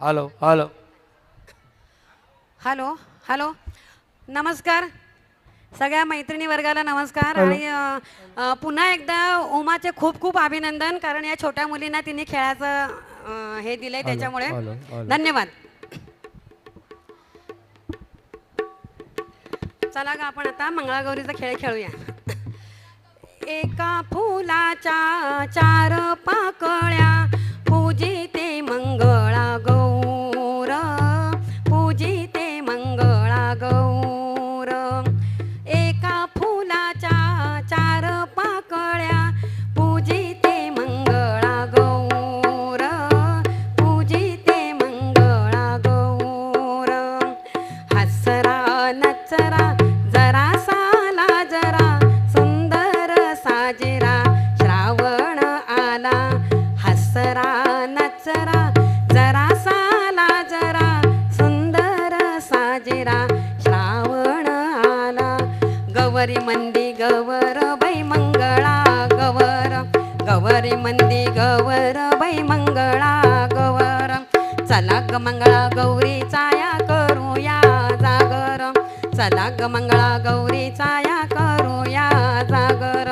Hello hello hello hello नमस्कार. सगळ्या मैत्रिणी वर्गाला नमस्कार आणि अ, अ, पुन्हा एकदा उमाचे खूप खूप अभिनंदन कारण या छोट्या मुलींना तिने खेळाचं अ, हे दिलंय त्याच्यामुळे. धन्यवाद. चला ग आपण आता मंगळागौरीचा खेळ खेळूया. एका फुलाच्या चार पाकळ्या पूजिते मंगळा गौर. पूजिते मंगळा गौ मंदी गवर बाई मंगळा गवर. चला ग मंगळा गौरी चाया करूया जागर. चला ग मंगळा गौरी चाया करूया जागर.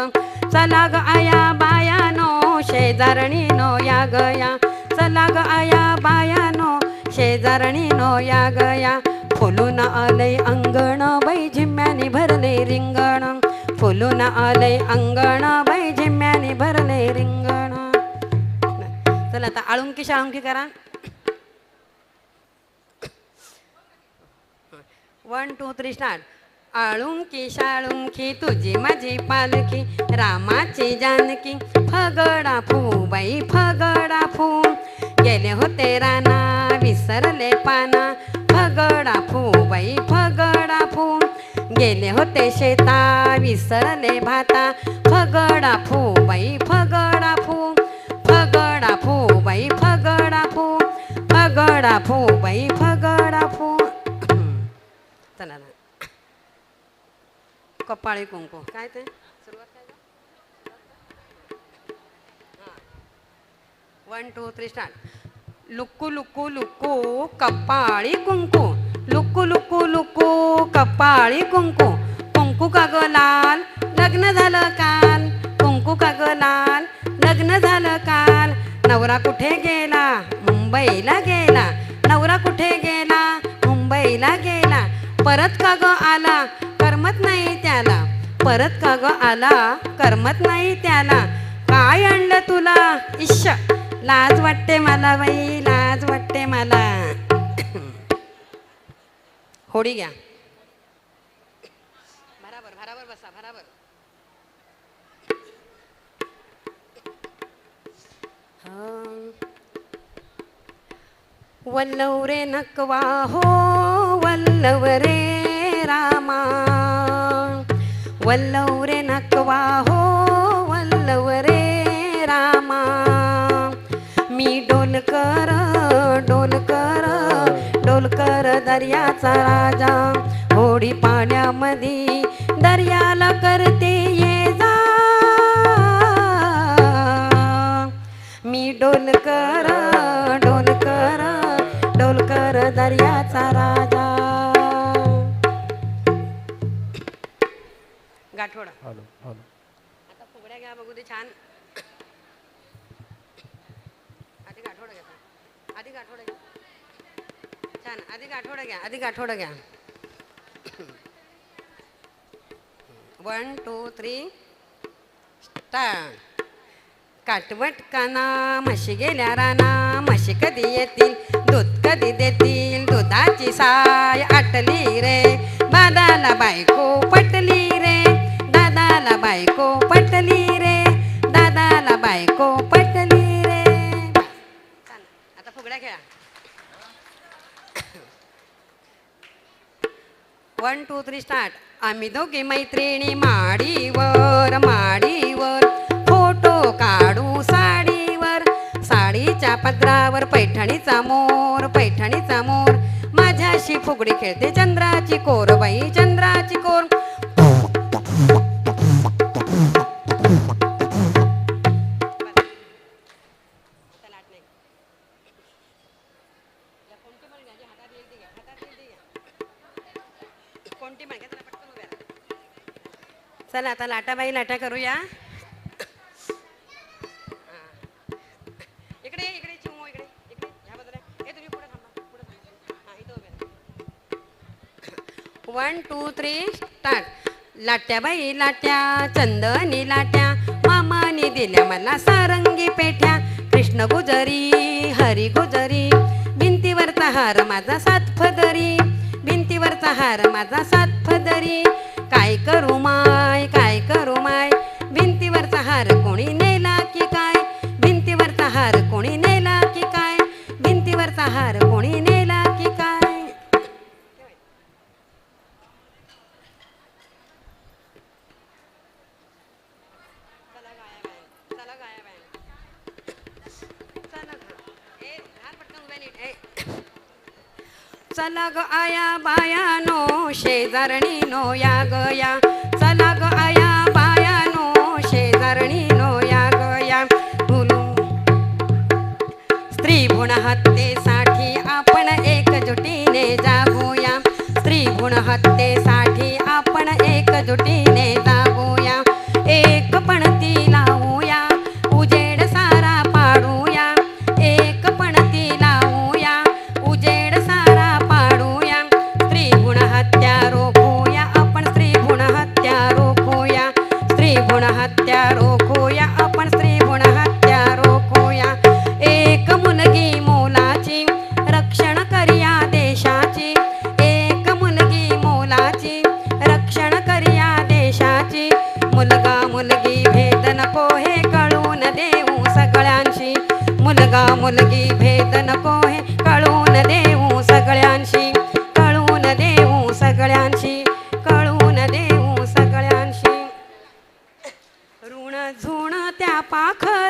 चला ग आया बायानो शेजारणी नो या गया. चला ग आया बायानो शेजारणी नो या गया. फुलून आलय अंगण बाई झिम्म्याने भरले रिंगण. फुलून आलय अंगण बाई झिम्म्याने भरले रिंगण. चला आता आळुंकी शाळुंकी करा. वन टू थ्री स्टार्ट आळुंकी शाळुंकी तुझी माझी पालखी रामाची जानकी. फगडा फू बाई फगडा फू. गेले होते राना विसरले पाना. फगडा फूबाई फगडा फू. गेले होते शेता विसरले भाता. फगडा फूबाई फगडा फू. फगडा फूबाई फगडा फू. फगडा फूबाई फगडा फू. चला ना. कपाळी कुंकू. काय ते? वन टू थ्री स्टार्ट लुक्कू लुक्कू लुक्कू कपाळी कुंकू. लुक्कू लुक्कू लुक्कू कपाळी कुंकू. कुंकू का ग लाल? लग्न झालं काल. कुंकू का ग लाल? लग्न झालं काल. नवरा कुठे गेला? मुंबईला गेला. नवरा कुठे गेला? मुंबईला गेला. परत का ग आला? करमत नाही त्याला. परत का ग आला? करमत नाही त्याला. काय आणलं तुला? इश्श! लाज वाटते मला बाई लाज वाटते मला. होडी घ्या. बराबर बराबर बसा बराबर वल्लव रे नकवा हो वल्लव रे रामा. वल्लव रे नकवा हो वल्लव रे रामा. मी डोलकर डोलकर डोलकर दर्याचा राजा. होडी पाण्यामध्ये दर्याला करते ये जा. मी डोलकर डोलकर डोलकर दर्याचा राजा. गाठोडा. Hello hello. आता फुगड्या घ्या बघू दे छान. आधी गाठोडा घ्या. आधी गाठोडा घ्या. छान अधिक आठवडा घ्या अधिक आठवडा घ्या. वन टू थ्री स्टार्ट काटवट काना म्हशी गेल्या राना म्हशी कधी येतील? दूध कधी देतील? दुधाची साय आटली रे. दादाला बायको पटली रे. दादाला बायको पटली रे. दादाला बायको पटली रे. आता फुगड्या खेळा. वन टू थ्री स्टार्ट आम्ही दोघे मैत्रिणी माडीवर माडीवर. फोटो काढू साडीवर. साडीच्या पदरावर पैठणीचा मोर पैठणीचा मोर. माझ्याशी फुगडी खेळते चंद्राची कोर बाई चंद्राची कोर. आता लाटाबाई लाटा करूया. इकडे ये, इकडे चिमू इकडे इकडे ह्या बाजूला हे तुम्ही पुढे थांबा पुढे थांबा. इथं उभे वन टू थ्री स्टार्ट लाट्या बाई लाट्या चंदनी लाट्या मामाने दिल्या मला सारंगी पेठ्या. कृष्ण गुजरी हरी गुजरी भिंतीवरचा हार माझा सात फदरी भिंतीवरचा हार माझा सात फदरी काय करू माय काय करू माय? भिंतीवरचा हार कोणी नेला की काय? भिंतीवरचा हार कोणी नेला की काय? भिंतीवरचा हार कोणी चला ग आया बायानो शेजारणी नो या गया चला ग आया बायानो शेजारणी नो या गया बोलू स्त्री गुण हत्येसाठी आपण एकजुटीने जागूया. स्त्री गुण हत्येसाठी आपण एकजुटीने सगळ्यांशी कळून देऊ सगळ्यांशी. ऋण झुण त्या पाखर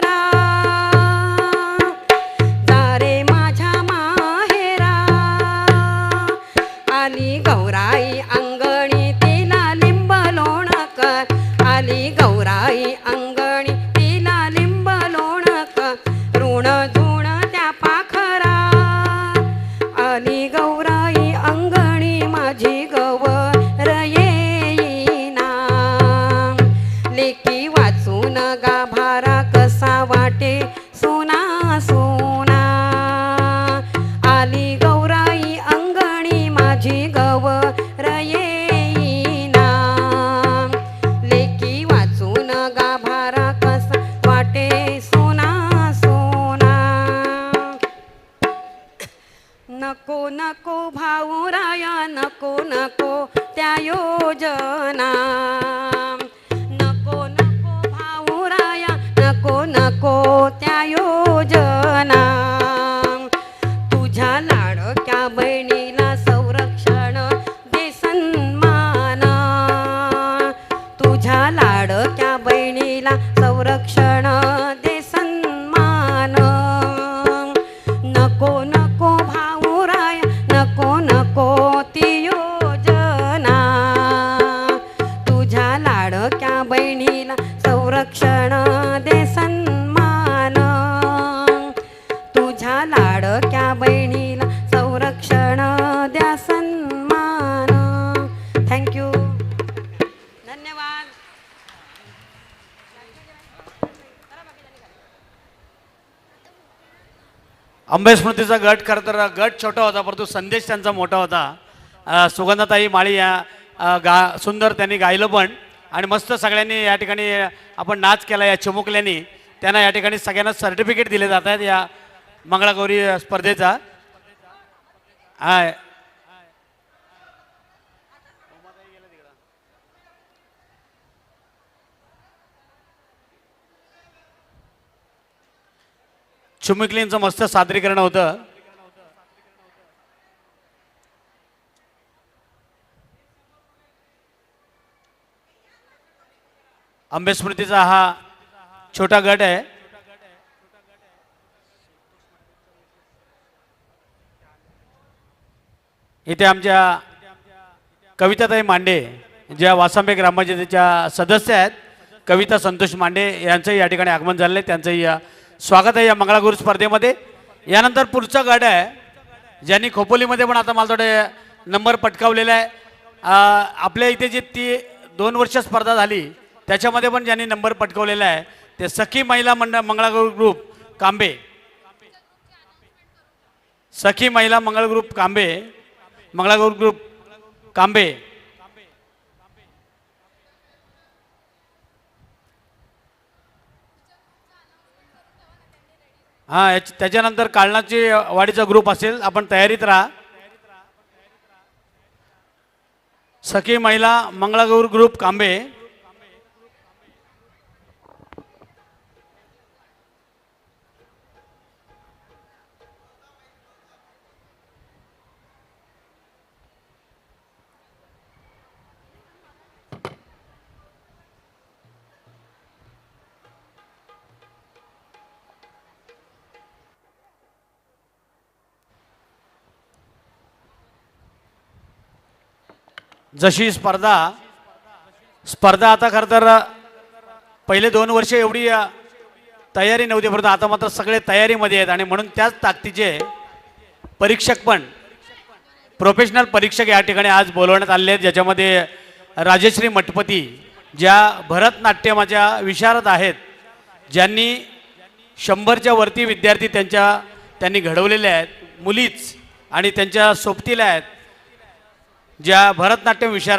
आंबे स्मृतीचा गट खरं तर गट छोटा होता परंतु संदेश त्यांचा मोठा होता. सुगंधाताई माळी या गा सुंदर त्यांनी गायलं पण आणि मस्त सगळ्यांनी या ठिकाणी आपण नाच केला या चिमुकल्यांनी. त्यांना या ठिकाणी सगळ्यांना सर्टिफिकेट दिले जात आहेत या मंगळागौरी स्पर्धेचा. हाय. चिमुकलींचं मस्त सादरीकरण होतं. आंबे स्मृतीचा हा छोटा गट आहे. इथे आमच्या कविताताई मांडे ज्या वासांबे ग्रामपंचायतीच्या सदस्य आहेत कविता संतोष मांडे यांचंही या ठिकाणी आगमन झालेलं आहे त्यांचंही या स्वागत आहे या मंगळागुरू स्पर्धेमध्ये. यानंतर पुढचा गाड्या आहे. ज्यांनी खोपोलीमध्ये पण आता मला थोडे नंबर पटकावलेला आहे. आपल्या इथे जी ती दोन वर्ष स्पर्धा झाली त्याच्यामध्ये पण ज्यांनी नंबर पटकवलेला आहे ते सखी महिला मंडळ मंगळागौर ग्रुप कांबे. सखी महिला मंगळ ग्रुप कांबे. मंगळागुरु ग्रुप कांबे. हा याच- त्याच्यानंतर काळणाची वाडीचा ग्रुप असेल आपण तयारीत राहा. सखी महिला मंगळागौर ग्रुप कांबे. जशी स्पर्धा स्पर्धा आता खरं तर पहिले दोन वर्ष एवढी तयारी नव्हती परंतु आता मात्र सगळे तयारीमध्ये आहेत आणि म्हणून त्याच ताकदीचे परीक्षक पण प्रोफेशनल परीक्षक या ठिकाणी आज बोलवण्यात आले आहेत ज्याच्यामध्ये राजश्री मठपती ज्या भरतनाट्यमाच्या विशारद आहेत ज्यांनी शंभरच्या वरती विद्यार्थी त्यांच्या त्यांनी घडवलेले आहेत मुलीच आणि त्यांच्या सोबतीला आहेत ज्या भरतनाट्यम विशारद